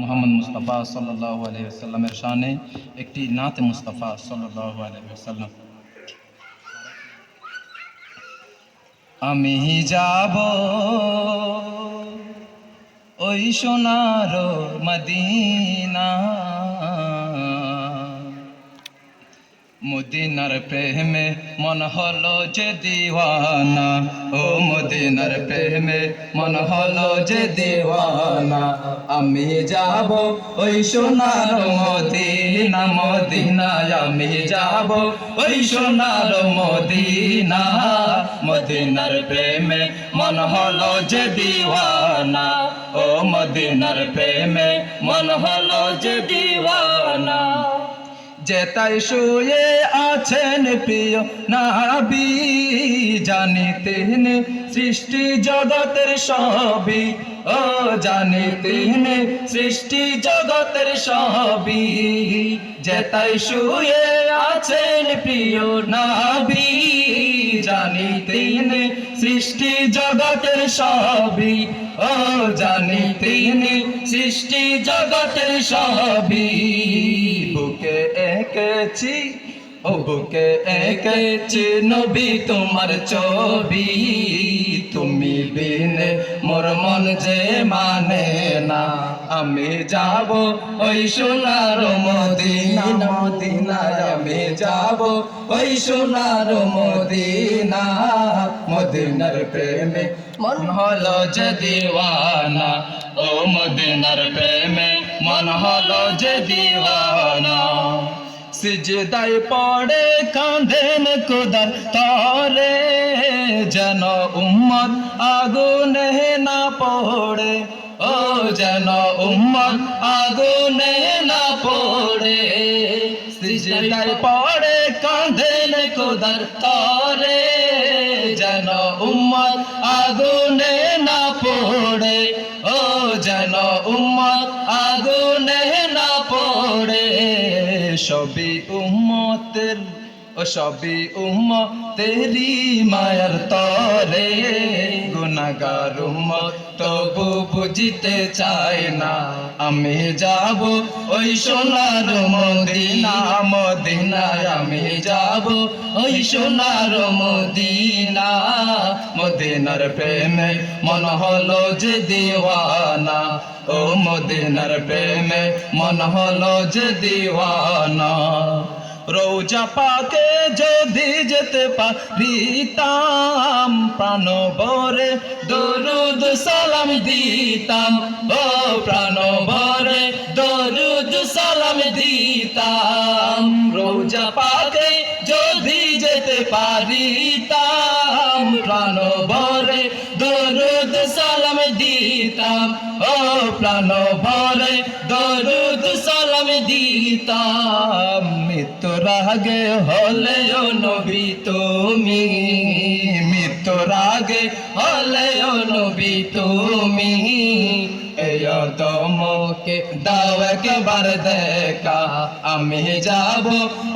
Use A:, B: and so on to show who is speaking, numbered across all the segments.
A: মোহাম্মদ মুস্তাফা সাল্লাহ আলহিসাল্লামের শানে একটি নাত মুস্তাফা সাল্লাহ আলহিসাল্লাম আমি যাব ওই সোনার মদিনা। মদিনার প্রেমে মন হলো যে দিওয়ানা। ও মদিনার প্রেমে মন হলো যে দিওয়ানা। আমি যাব ওই সোনার মদিনা, মদিনায় আমি যাব ওই সোনার মদিনা। মদিনার প্রেমে মন হলো যে দিওয়ানা। ও মদিনার প্রেমে মন হলো যে দিওয়ানা। যেতাই শুয়ে আছেন প্রিয় নাবি জানিতেন সৃষ্টি জগতের সবই। ও জানিতেন সৃষ্টি জগতের সবই। যেতাই শুয়ে আছেন প্রিয় নাবি জানিতেন সৃষ্টি জগতের সবই। ও জানিতেন সৃষ্টি জগতের সবই। এঁকেছি ও বুকে এঁকেছি নবী তোমার ছবি। তুমি বিনে মোর মন যে মানে না। আমি যাব ওই সোনার মদিনা। মদিনায় আমি যাব ওই সোনার মদিনা। মদিনার প্রেমে মন হলো যে দিওয়ানা। ও মদিনার প্রেমে মন হলো যে দিওয়ানা। সিজদায় পড়ে, কাঁদেন কোদার তরে। যেন উম্মত আগুনে না পড়ে, ও যেন উম্মত আগুনে না পড়ে। সিজদায় পড়ে, কাঁদেন কোদার তরে। যেন উম্মত আগুনে না পড়ে, ও যেন উম্মত আগুনে সবই উম্মতের, ও সবে উম্ম তেরি মায়ার তরে গুনাগার উম্মত তবু বুঝিতে চায় না। আমি যাব ওই সোনার মদিনা যাব ওই সোনার মদিনা, মদিনার প্রেমে মন হলো যে দিওয়ানা। ও মদিনার প্রেমে মন হলো যে দিওয়ানা। রোজা পাকে যদি যেতে পারিতাম প্রাণ বরে দরুদ সালাম দিতাম। ও প্রাণ বরে দরুদ সালাম দিতাম। রোজা পাকে পারিতাম প্রাণ বরে দরুদ সালাম দিতাম। ও প্রাণ ভরে দরুদ সালাম দিতাম। মৃত্যুর আগে হলে ও নবী তুমি। মৃত্যুর আগে হলে ও নবী তুমি। তোমাকে দাও একবার দেখা। আমি যাব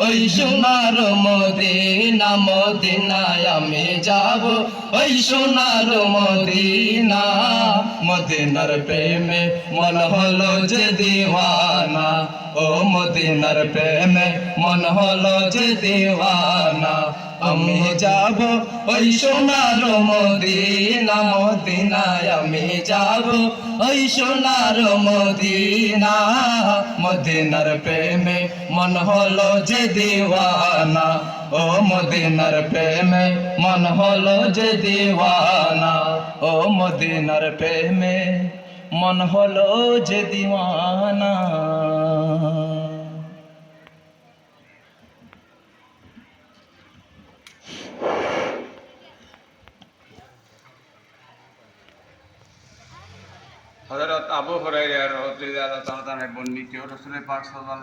A: ওই সোনার মদিনা, মদিনায় আমি যাব ওই সোনার মদিনা। মদিনার প্রেমে মন হলো যে দিওয়ানা, ও মদিনার প্রেমে মন হলো যে দিওয়ানা। আমি যাব ওই সোনার মদিনা, মদিনায় আমি যাব ওই সোনার মদিনা। মদিনার প্রেমে মন হলো যে দিওয়ানা, ও মদিনার প্রেমে মন হলো যে দিওয়ানা, ও মদিনার প্রেমে মন হলো যে দিওয়ানা।
B: হযরত আবু হুরায়রা রাদিয়াল্লাহু তাআলা বর্ণিত রাসূল পাক সাল্লাল্লাহু